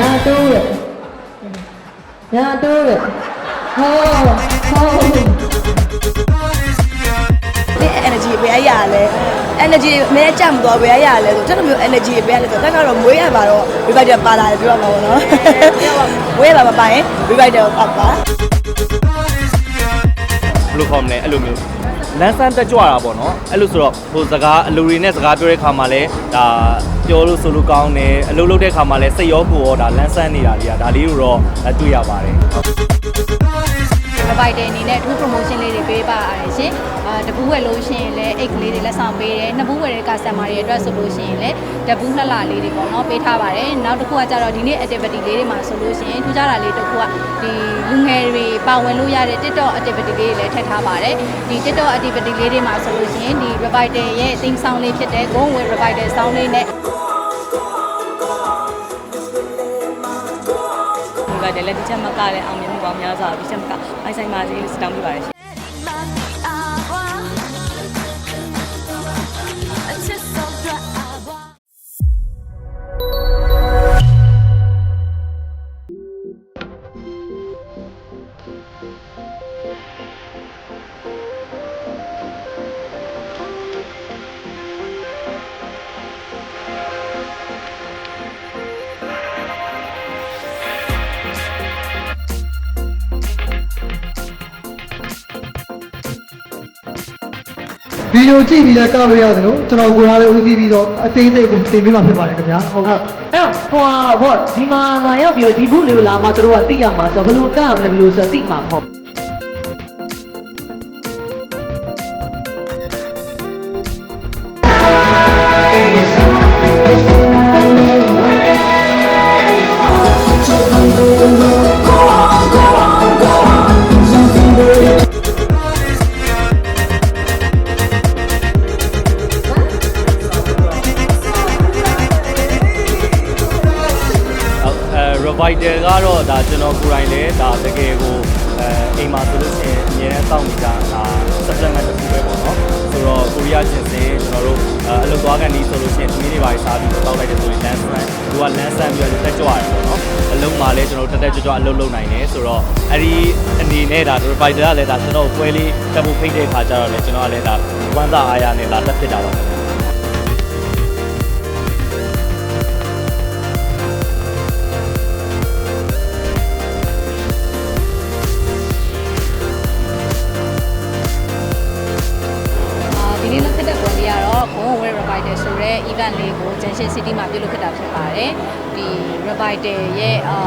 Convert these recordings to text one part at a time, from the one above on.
ညာတိုးတယ်ညာတိုးတယ်ဟောဟောဒီ energy ဘယ်အရာလဲ energy အမဲကြမသွားဘယ်အရာလဲဆိုကျွန်တော်မျိုး energy ဘယ်အရာလဲဆိုတော့တက်ကတော့မွေးရပါတော့ revider ပါလာတယ်ပြောမှာပေါ့နော်မွေးရပါမပါရင် revider ပါပါဘယ်လိုခေါ်မလဲအဲ့လိုမျိုး လန်းဆန်းတက်ကြွတာပေါ့နော်အဲ့လိုဆိုတော့ဟိုစကားအလူတွေနဲ့စကားပြောတဲ့ခါမှာလဲဒါပြောလို့ဆိုလို့ကောင်းတယ်အလုပ်လုပ်တဲ့ခါမှာလဲစိတ်ရောကိုယ်ရောဒါလန်းဆန်းနေတာတွေကဒါလေးကိုတော့အဲတွေ့ရပါတယ် provider အနေနဲ့အထူး promotion လေးတွေပေးပါရတယ်ရှင်။အာတပူးဝယ်လို့ရှိရင်လည်းအိတ်ကလေးတွေလက်ဆောင်ပေးတယ်။နှစ်ပူးဝယ်တဲ့ customer တွေအတွက်ဆိုလို့ရှိရင်လည်းတပူးနှစ်လလေးတွေပေါ့နော်ပေးထားပါတယ်။နောက်တစ်ခုကကြတော့ဒီနေ့ activity လေးတွေမှာဆိုလို့ရှိရင်ထူးခြားတာလေးတစ်ခုကဒီလူငယ်တွေပါဝင်လို့ရတဲ့ TikTok activity လေးတွေလည်းထည့်ထားပါတယ်။ဒီ TikTok activity လေးတွေမှာဆိုလို့ရှိရင်ဒီ provider ရဲ့ theme song လေးဖြစ်တဲ့ Go with provider song လေးနဲ့ဒီကတည်းကဒီချက်မကလည်းအောင်မြင်မှု ပေါင်းများစွာဒီချက်မကအိုင်ဆိုင်ပါစေလို့စတောင်းပြပါတယ်ရှင် ဗီဒီယိုကြည့်ပြီးလည်းကောက်လို့ရတယ်လို့ကျွန်တော်ကိုယ်အားလည်းဦးစီးပြီးတော့အသေးစိတ်ကိုတင်ပြမှာဖြစ်ပါတယ်ခင်ဗျာဟုတ်ကဲ့အဲ့တော့ဟိုဟာဟောဒီမှာလာရောက်ပြီးတော့ဒီဘူးလေးကိုလာမှတို့ကသိရမှာဆိုတော့ဘယ်လိုကရမလဲဘယ်လိုဆိုသိမှာမ တ်အဲ revider ကတော့ဒါကျွန်တော်ကိုယ်တိုင်လည်းဒါတကယ်ကိုအဲအိမ်မှာဆိုလို့ရှိရင်အများနဲ့စောင့်နေကြတာ supplement တစ်ခုပဲပေါ့နော်ဆိုတော့ကိုရီးယားချင်းစင်ကျွန်တော်တို့အဲအလုပ်သွားကန်ဒီဆိုလို့ရှိရင်သမီးတွေပါစားပြီးတော့တောက်လိုက်တယ်ဆိုရင်လမ်းဆန်းသူကလမ်းဆန်းပြီးတော့တက်ကြွရတယ်ပေါ့နော်အလုံးမှာလည်းကျွန်တော်တို့တက်တက်ကြွကြွအလုပ်လုပ်နိုင်တယ်ဆိုတော့အဲ့ဒီအနေနဲ့ဒါ revider ကလည်းဒါကျွန်တော်ပွဲလေးတက်ဖို့ဖိတ်တဲ့ခါကျတော့လည်းကျွန်တော်ကလည်းဒါဝမ်းသာအားရနဲ့လာတက်ဖြစ်တာပါ တော့ Go Away Revider ဆိုတဲ့ event လေးကို Junction City မှာပြုလုပ်ဖြစ်တာဖြစ်ပါတယ်။ဒီ Revider ရဲ့အာ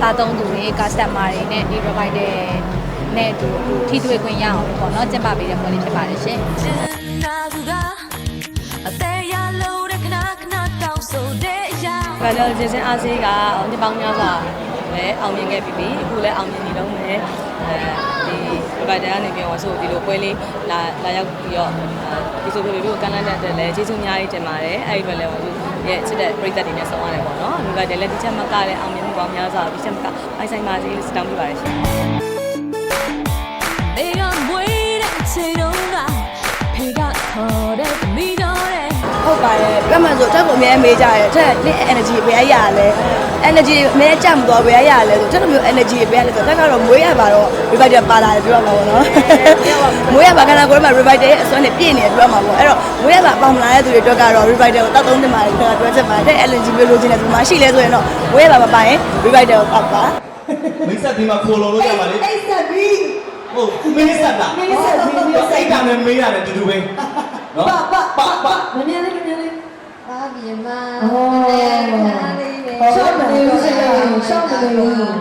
စားသုံးသူတွေ customer တွေနဲ့ဒီ Revider နဲ့အတူထိတွေ့ခွင့်ရအောင်လို့ပေါ့နော်ကျင်းပပေးတဲ့ပွဲလေးဖြစ်ပါတယ်ရှင်။ဘာကြောင့်ဂျင်းစင်အားစေးကဒီပေါင်းများစွာလည်းအောင်မြင်ခဲ့ပြီပြီအခုလည်းအောင်မြင်နေတော့မယ်အဲ ဒီပရိုက်တာကနေပြောဆိုဒီလိုပွဲလေးလာလာရောက်ပြီးတော့ဒီဆိုပြပြကိုကန်လန်းတဲ့အတွက်လည်းကျေးဇူးအများကြီးတင်ပါတယ်အဲ့ဒီအတွက်လည်းသူရဲ့ချစ်တဲ့ပရိသတ်တွေနဲ့ဆောင်ရတယ်ပေါ့နော်ဒီပရိုက်တာလည်းဒီချက်မကလည်းအောင်မြင်မှုပေါင်းများစွာဒီချက်မကအိုင်ဆိုင်ပါစေလို့စတောင်းပြပါတယ်ရှင် ဟုတ်ပါတယ်ပြမှန်ဆိုတက်ကိုအများမေးကြတယ်တက်ဒီ energy ဘယ်အရာလဲ energy အမဲကြမသွားဘယ်အရာလဲဆိုကျွန်တော်မျိုး energy ဘယ်အရာလဲဆိုတက်ကတော့မွေးရပါတော့ revider ပါလာတယ်ပြောမှာပေါ့နော်မွေးရပါကနာကိုယ်မှာ revider ရဲ့အစွမ်းနဲ့ပြည့်နေတယ်ပြောမှာပေါ့အဲ့တော့မွေးရပါပေါင်မလာတဲ့သူတွေအတွက်ကတော့ revider ကိုတောက်သုံးတင်ပါတယ်ကျွန်တော်ပြောချက်ပါတယ်တဲ့ energy မျိုးလိုချင်တဲ့သူမှရှိလဲဆိုရင်တော့မွေးရပါမပါရင် revider ကိုပောက်ပါမိတ်ဆက်ဒီမှာခိုလုံလို့ရပါလေအိတ်ဆက်ပြီးဟုတ်မင်းဆက်တာမင်းဆက်ပြီးမင်းဆက်စိတ်ကလည်းမေးရတယ်တူတူပဲနော်ပ မအော်ရှောင်းတယ်လို့ဆက်ရအောင်ရှောင်းတယ်လို့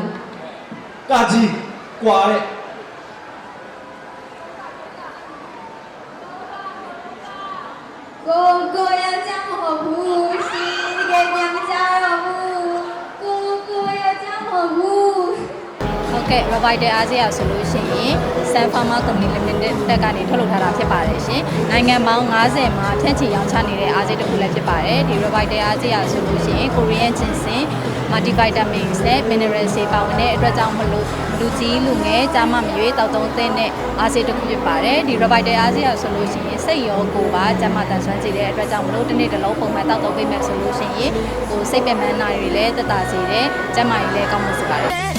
ကာကြီးကွာတဲ့ကိုကိုရကြောင်းမဟုတ်ဘူးရှင်တကယ်ပြန်မကြတော့ဘူးကိုကိုရကြောင်းမဟုတ်ဘူးဟုတ်ကဲ့ Revider Asia ဆိုလို့ရှိရင် Sun Pharma Company Limited တက်ကနေထုတ်လုပ်ထားတာဖြစ်ပါတယ်ရှင်။နိုင်ငံပေါင်း90မှာဖြန့်ချီရောင်းချနေတဲ့အားစိတ်တစ်ခုလည်းဖြစ်ပါတယ်။ဒီ Revider Asia ဆိုလို့ရှိရင် Korean ginseng multivitamins နဲ့ minerals တွေပါဝင်တဲ့အတွက်ကြောင့်မလို့လူကြီးလူငယ်ကြားမမရွေးတောက်သုံးသင့်တဲ့အားဆေးတစ်ခုဖြစ်ပါတယ်ဒီ Revital အားဆေးရဆိုလို့ရှိရင်စိတ်ရောကိုယ်ပါကြားမတန်ဆွမ်းစေတဲ့အတွက်ကြောင့်မလို့တစ်နေ့တစ်လုံးပုံမှန်တောက်သုံးပေးမယ်ဆိုလို့ရှိရင်ကိုယ်စိတ်ပင်ပန်းနိုင်တွေလည်းတက်တာစေတယ်ကြားမကြီးလည်းကောင်းမွန်စေပါတယ်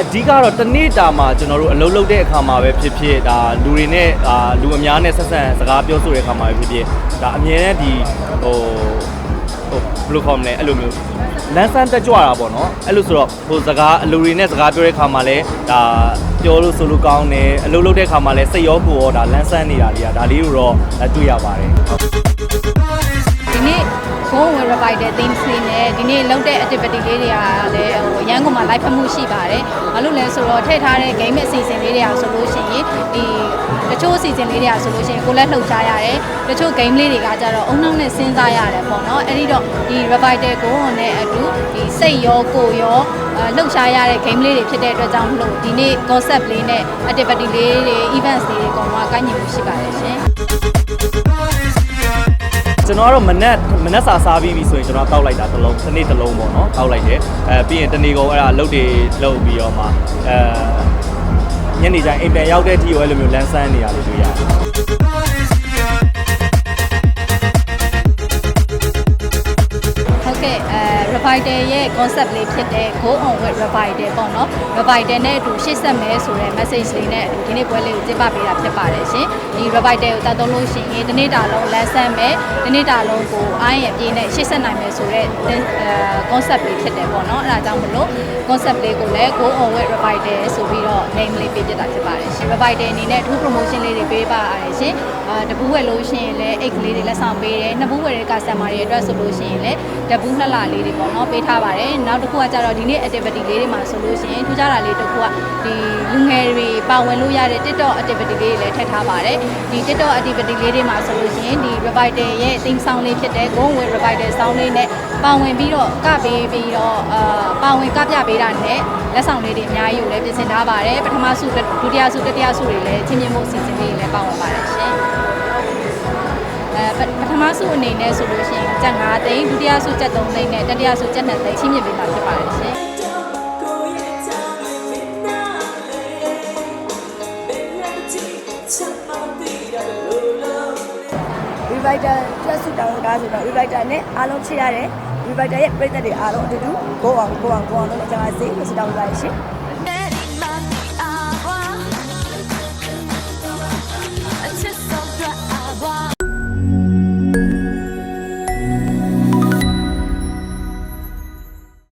အဓိကတော့တနေ့တာမှာကျွန်တော်တို့အလုပ်လုပ်တဲ့အခါမှာပဲဖြစ်ဖြစ်ဒါလူတွေနဲ့အာလူအများနဲ့ဆက်ဆံစကားပြောဆိုတဲ့အခါမှာပဲဖြစ်ဖြစ်ဒါအမြဲတမ်းဒီဟိုဟိုဘယ်လိုခေါ်မလဲအဲ့လိုမျိုးလန်းဆန်းတက်ကြွတာပေါ့နော်အဲ့လိုဆိုတော့ဟိုစကားလူတွေနဲ့စကားပြောတဲ့အခါမှာလည်းဒါပြောလို့ဆိုလို့ကောင်းတယ်အလုပ်လုပ်တဲ့အခါမှာလည်းစိတ်ရောကိုယ်ရောဒါလန်းဆန်းနေတာလေးอ่ะဒါလေးကိုတော့တွေ့ရပါတယ်ဒီ နေ့ဘုံဝင် revival theme လေးနဲ့ဒီနေ့လုပ်တဲ့ activity လေးတွေကလည်းဟိုအရန်ကုန်မှာ live ဖတ်မှုရှိပါတယ်။ဘာလို့လဲဆိုတော့ထည့်ထားတဲ့ game အစီအစဉ်လေးတွေကဆိုလို့ရှိရင်ဒီတချို့အစီအစဉ်လေးတွေကဆိုလို့ရှိရင်ကိုလည်းလှုပ်ရှားရတယ်။တချို့ game လေးတွေကကြတော့အုံနောက်နဲ့စဉ်းစားရတယ်ပေါ့နော်။အဲ့ဒီတော့ဒီ revival ကိုနဲ့အတူဒီစိတ်ရောကိုယ်ရောအဲလှုပ်ရှားရတဲ့ game လေးတွေဖြစ်တဲ့အတွက်ကြောင့်မလို့ဒီနေ့ concept လေးနဲ့ activity လေးတွေ events လေးတွေအကုန်လုံးကကိုင်းညီမှုရှိပါတယ်ရှင်။ ကျွန်တော်ကတော့မနက်မနက်စာစားပြီးပြီဆိုရင်ကျွန်တော်တောက်လိုက်တာတစ်လုံးတစ်နေ့တစ်လုံးပေါ့နော်တောက်လိုက်တယ်အဲပြီးရင်တနေ့ကုန်အဲ့ဒါလုတ်တွေလုတ်ပြီးတော့မှအဲညနေကျရင်အိမ်ပြန်ရောက်တဲ့အထိကိုအဲ့လိုမျိုးလန်းဆန်းနေရလို့တွေ့ရတယ် Revital ရဲ့ concept လေးဖြစ်တဲ့ Go on with Revital ပေါ့နော် Revital နဲ့အတူရှေ့ဆက်မယ်ဆိုတဲ့ message လေးနဲ့အတူဒီနေ့ပွဲလေးကိုကျင်းပပေးတာဖြစ်ပါတယ်ရှင်ဒီ Revital ကိုတတ်သုံးလို့ရှိရင်ဒီနေ့တာလုံးလမ်းဆန်းမယ်ဒီနေ့တာလုံးကိုအားရင်အပြည့်နဲ့ရှေ့ဆက်နိုင်မယ်ဆိုတဲ့အဲ concept လေးဖြစ်တယ်ပေါ့နော်အဲဒါကြောင့်မလို့ concept လေးကိုလည်း Go on with Revital ဆိုပြီးတော့ name လေးပေးပြတာဖြစ်ပါတယ်ရှင် Revital အနေနဲ့အထူး promotion လေးတွေပေးပါရတယ်ရှင်အာတပူးဝယ်လို့ရှိရင်လည်းအိတ်ကလေးတွေလက်ဆောင်ပေးတယ်နှစ်ပူးဝယ်တဲ့ customer တွေအတွက်ဆိုလို့ရှိရင်လည်းတပူးနှစ်လလေးတွေပေါ့နော်ပေးထားပါတယ်နောက်တစ်ခုကကြတော့ဒီနေ့ activity လေးတွေမှာဆိုလို့ရှိရင်ထူးခြားတာလေးတစ်ခုကဒီလူငယ်တွေပါဝင်လို့ရတဲ့ TikTok activity လေးတွေလည်းထည့်ထားပါတယ်ဒီ TikTok activity လေးတွေမှာဆိုလို့ရှိရင်ဒီ Revital ရဲ့ theme song လေးဖြစ်တဲ့ Go with Revital song လေးနဲ့ပါဝင်ပြီးတော့ကပေးပြီးတော့အာပါဝင်ကပြပေးတာနဲ့လက်ဆောင်လေးတွေအများကြီးကိုလည်းပြင်ဆင်ထားပါတယ်ပထမဆုဒုတိယဆုတတိယဆုတွေလည်းချင်းမြင့်မှုအစီအစဉ်လေးတွေလည်းပါဝင်ပါတယ်ရှင်အဲပပထ မဆုအနေနဲ့ဆိုလို့ရှိရင်ကျပ်9သိန်းဒုတိယဆုကျပ်3သိန်းနဲ့တတိယဆုကျပ်2သိန်းချင်းမြင့်ပေးမှာဖြစ်ပါတယ်ရှင် Revital တက်စုတောင်းကားဆိုတော့ Revital နဲ့အားလုံးချစ်ရတယ် Revital ရဲ့ပြည်သက်တွေအားလုံးအတူတူကိုအောင်ကိုအောင်ကိုအောင်လို့ကျွန်တော်စီကိုစတောင်းပါရှင်